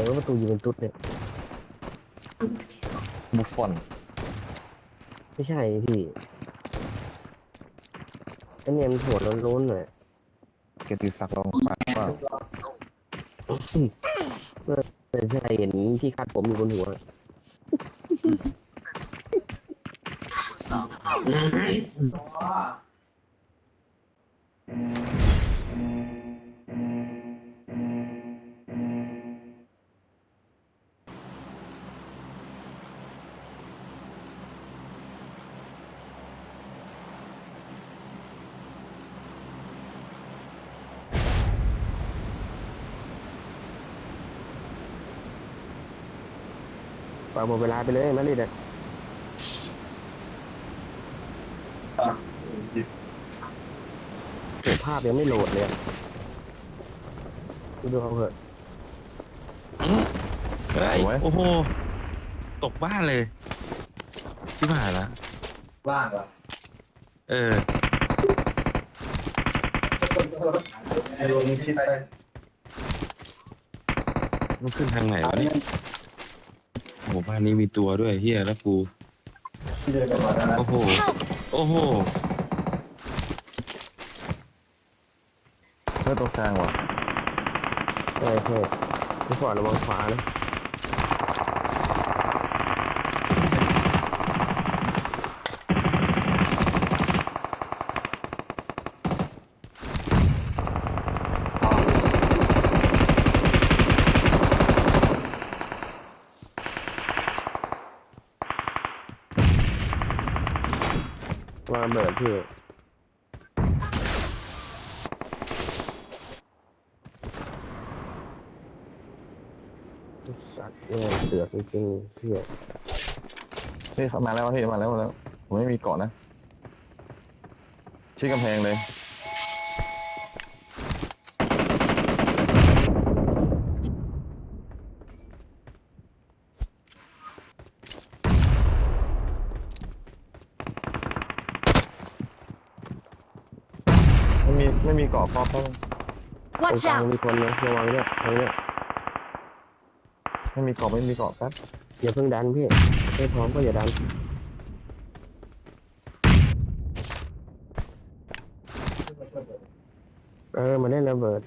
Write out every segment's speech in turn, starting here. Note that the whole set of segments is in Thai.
รว่าประตูยิงเป็นตุ๊ดเนี่ย บุฟฟอน ไม่ใช่พี่ไอเนี่ยมันหัวโล้นๆหน่อยเกียรติศักดิ์รองปากว่าไม่ใช่เห็นที่คาดผมอยู่บนหัว ปล่อยหมดเวลาไปเลยมาดริดอะโหภาพยังไม่โหลดเลยอะดูเอาเถอะเฮ้ย โอ้โห ตกบ้านเลยที่ผ่านละว่างเหรอเออ ไอ้ลงชิดไปมันขึ้นทางไหนวะเนี่ยโอ้โหบ้านนี้มีตัวด้วยเฮียแล้วกูที่เดินกันมาแล้วนะโอ้โหโอ้โหเพื่อตรงกลางว่ะใช่ใช่พี่ฟอร์ดระวังขวานะ เบิดพี่สัตว์เนี่ยเสือกจริงๆเพี่ยเฮ้ยเข้ามาแล้วพี่มาแล้วมาแล้ว ผมไม่มีเกาะนะชี้กำแพงเลย ไม่ มีไม่มีเกาะครอบต้องตรง Watch กลาง out! มีคนนะระวังเนี่ยตรงเนี้ยไม่มีเกาะไม่มีเกาะแป๊บอย่าเพิ่งดันพี่ไม่พร้อมก็อย่าดันเออมาเล่นระเบิด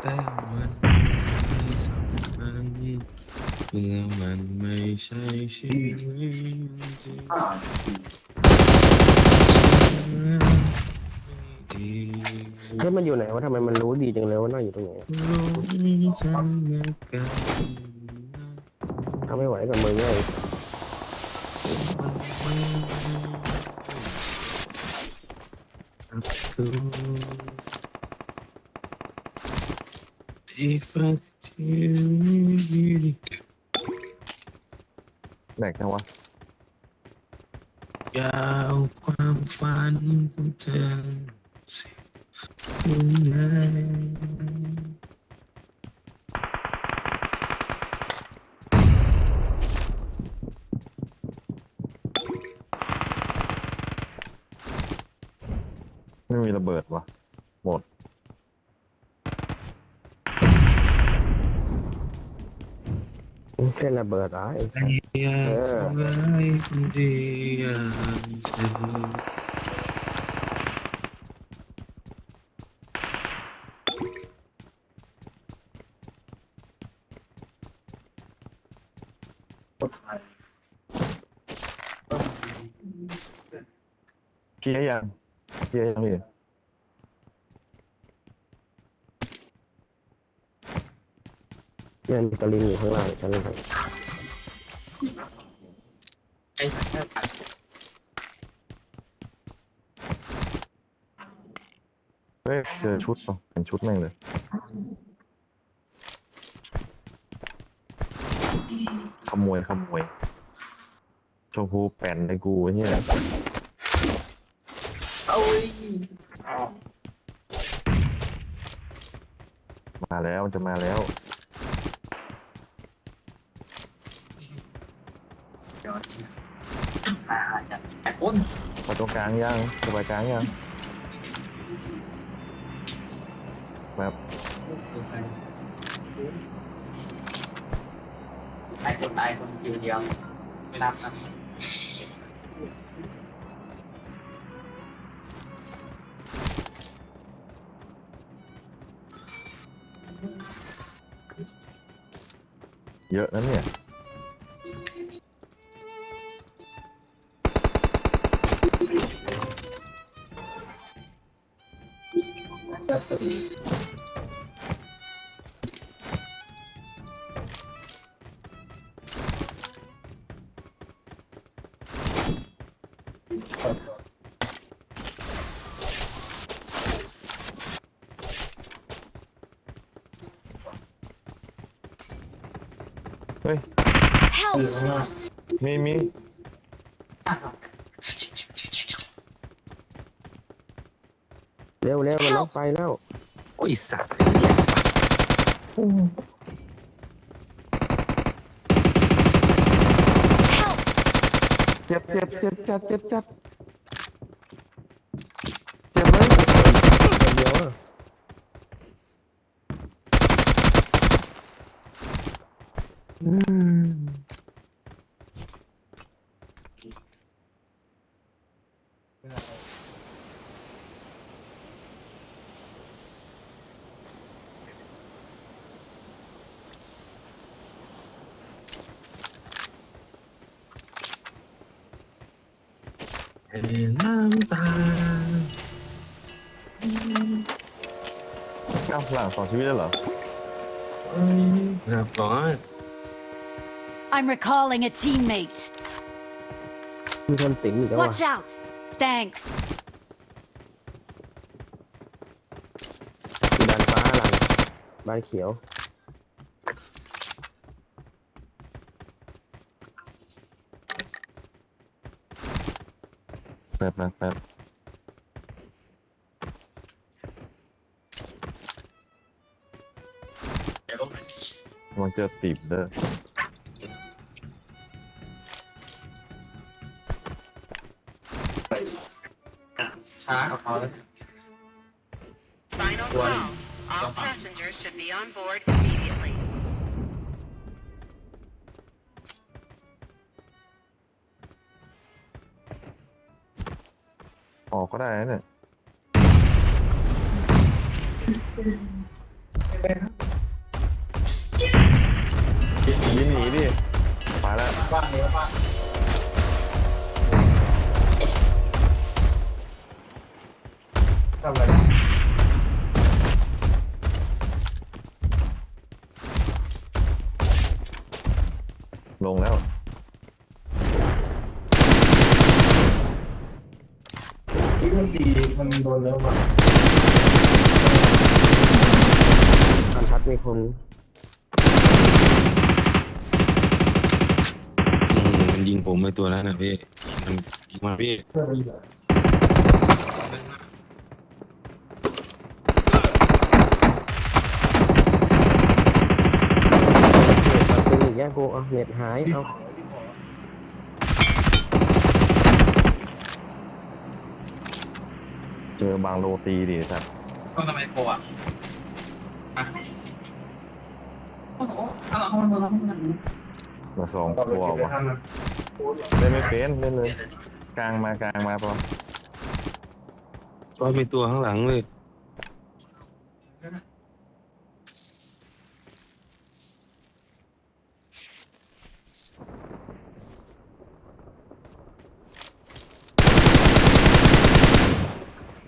แต่มันไม่สำคัญเมื่อมันไม่ใชีวิตดีเฮ้ยมันอยู่ไหนวะทำไมมันรู้ดีจังเลยว่าน่าอยู่ตรงไหนรู้จังเมื่อกันถ้าไม่ไหวกับมึงเลยที่ฝันที่ แหลกนะวะยาวความฝันของเธอสิคุณไหนไม่มีระเบิดวะหมดเล่นระเบิดเหรอไอ้สัส ร้ายคนดีอย่างเธอเคลียร์ยังเคลียร์ยังพี่เล่นตะลิงอยู่ข้างล่างชั้นล่างเฮ้ยเจอชุดป่ะเป็นชุดแม่งเลย ขโมยขโมยชมพูแป่นในกูไอ้เนี่ยเอาอีมาแล้วมันจะมาแล้ว คนไปตรงกลางยังจะไปกลางยังแบบตายคนตายคนทีเดียวไม่รับครับเยอะนะเนี่ย จะ เร็วเร็วมันล็อกไฟแล้วโอ้ยสัตว์ Help! เจ็บเจ็บเจ็บจัดเจ็บจัดเจ็บเลย คนเดียวอะ เห็นน้ำตาเอ้าหลังสองชีวิตแล้วเหรอเรียบร้อย I'm recalling a teammate. มีคนติ๋งอีกแล้วว่ะ Watch out! Thanks. มีดานฟ้าหลังบ้านเขียว แป๊บนะแป๊บเดี๋ยวลงไปมันเจอตีบเด้อช้ากับเขาเลย Final call. All passengers should be on board immediately. ออกก็ได้นะเนี่ยยินหนีดิไปแล้วบ้านนี้บ้านทำอะไรลงแล้ว มันดีมันโดนแล้วมาทางพัดมีคนมันยิงผมไปตัวนั้นนะพี่ มันยิงมาพี่เพื่อนดีเหรอเน็ตมันเป็นอีกแย่กูเอาเน็ตหายเอา เจอบางโรตีดิสัตว์ก็ทำไมโปรอะอะโอ้โหเอาละเอาละเอาละเอาละมาสองต่อไปตัวเก็บไปวะทันนะเล่นไม่เป็นเล่นเลยกลางมากลางมาปะก็มีตัวข้างหลังเลย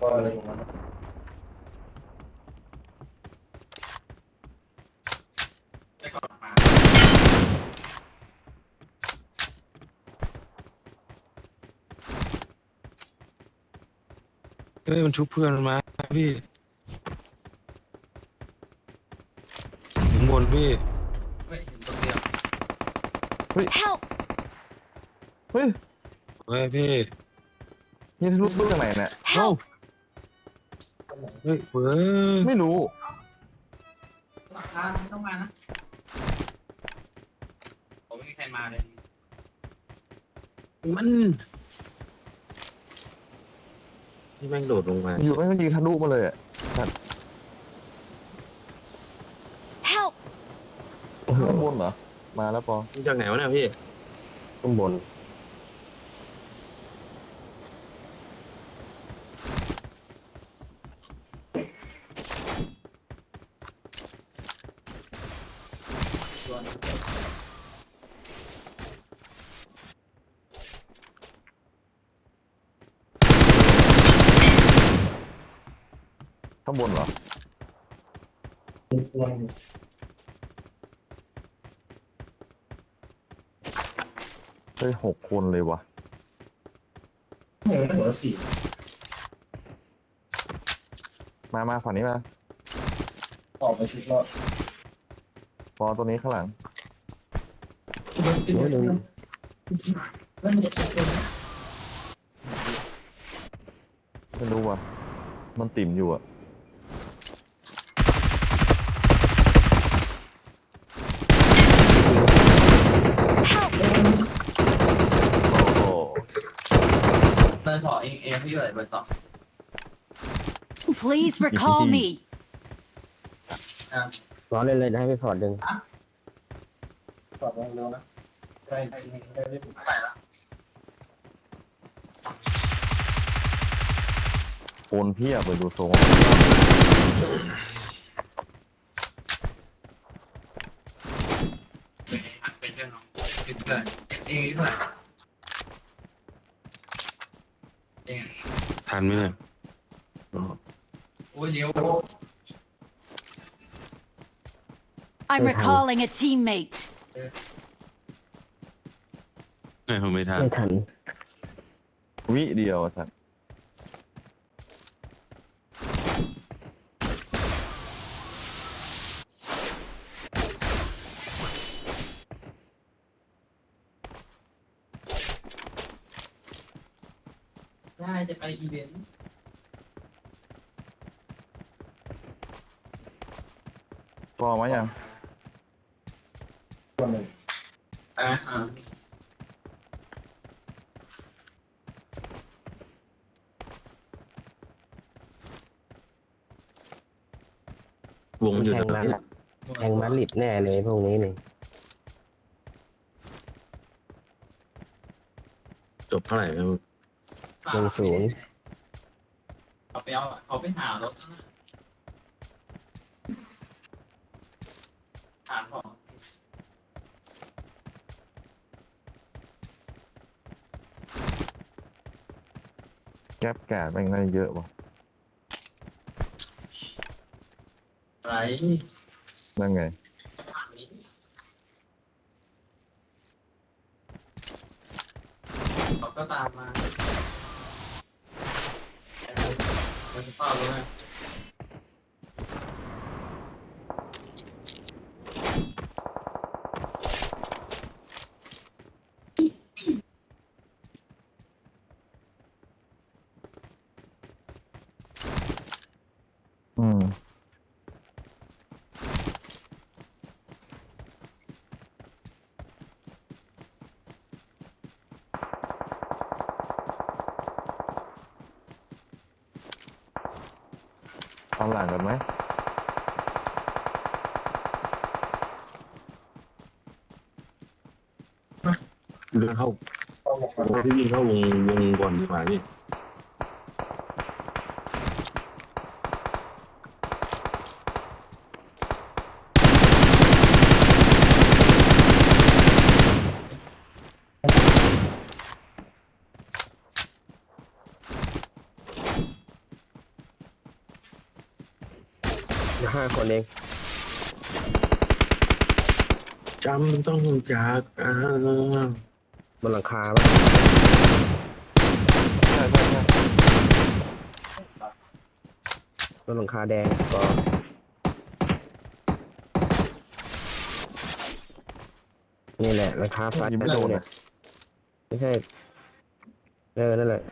ก็อะไรของมัน ได้ก่อนมา เฮ้ยมันชุบเพื่อนมันมาพี่ถึงบนพี่เฮ้ยเห็นตัวเดียว Help! เฮ้ยเฮ้ยพี่นี่ทะลุปืนจากไหนเนี่ยเอ้า Help! เฮ้ยเว้ยไม่รู้ราคาไม่ต้องมานะ ผมไม่มีใครมาเลยมัน ที่แม่งโดดลงมาอยู่ไม่งยิงทะลุมาเลยอะ Help! ข้างบนเหรอ มาแล้วปอนี่จากไหนวะเนี่ยพี่ ข้างบนางบนเหรอควรเฮ้ยหกคนเลยวะเห็นหัวสี่มามาฝั่งนี้มาออกไปชุดรอดปอตัวนี้ข้างหลังโอ้ยหนึ่งไม่รู้ว่ะ มันติ่มอยู่อะ Help! โอ้โห เบอ ร์สองเองเองพี่อยู่ไหนเบอร์สอง Please recall me. อะร้อนเลยเลยนะให้ไปถอดดึง ตอบเร็วๆนะใช่ใช่ใช่ได้ถูกเท่าไหร่ละโอนเพียบเลยดูทรงเป็นหันเป็นเรื่องน้องเป็นเพื่อนเองเท่าไหร่เอง ทันไหมเนี่ยโอ้ยเดี๋ยว I'm recalling a teammate. ไม่ผมไม่ทัน ไม่ทัน วิเดียวอะสัตว์ ได้จะไปอีเวนต์ปอมายังตัวหนึ่งอ่าฮะวงมันอยู่แทตรงงมานี้แทงมาดริดแน่เลยพวกนี้นี่จบเท่าไหร่ไม่รู้ หนึ่งศูนย์เอาไปเอาเอาไปหารถนะหาของแก๊ปแกดแม่งน่าจะเยอะว่ะไรนั่นไง เขาก็ตามมา มันเฝ้า ตามหลังกันไหมเดินเข้าเข้าหมดโอ้พี่วิ่งเข้าวงวงบอลดีกว่าพี่ ห้าคนเองจำต้องจากกันบนหลังคาปะใช่ใช่ใช่บนหลังคาแดงก็นี่แหละหลังคาฟ้ายิงไม่โดนเนี่อะยไม่ใช่เออนั่นแหละ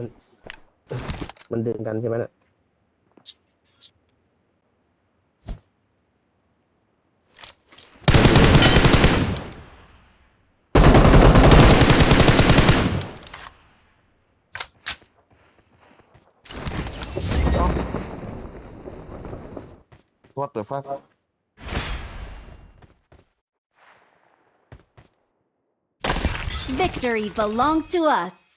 มัน มันดึงกันใช่ไหมน่ะวัดเดอะฟัก victory belongs to us.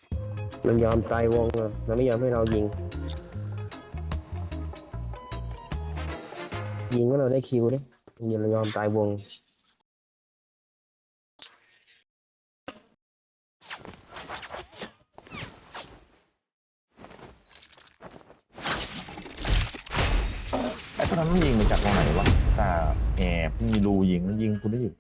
มันยอมตายวงอะมันไม่ยอมให้เรายิง ยิงก็เราได้คิวดิยิงเรายอมตายวงไอ้ตอนนั้นมันยิงมาจากตรงไหนวะแต่แอบมีรูยิงยิงคุณได้อยู่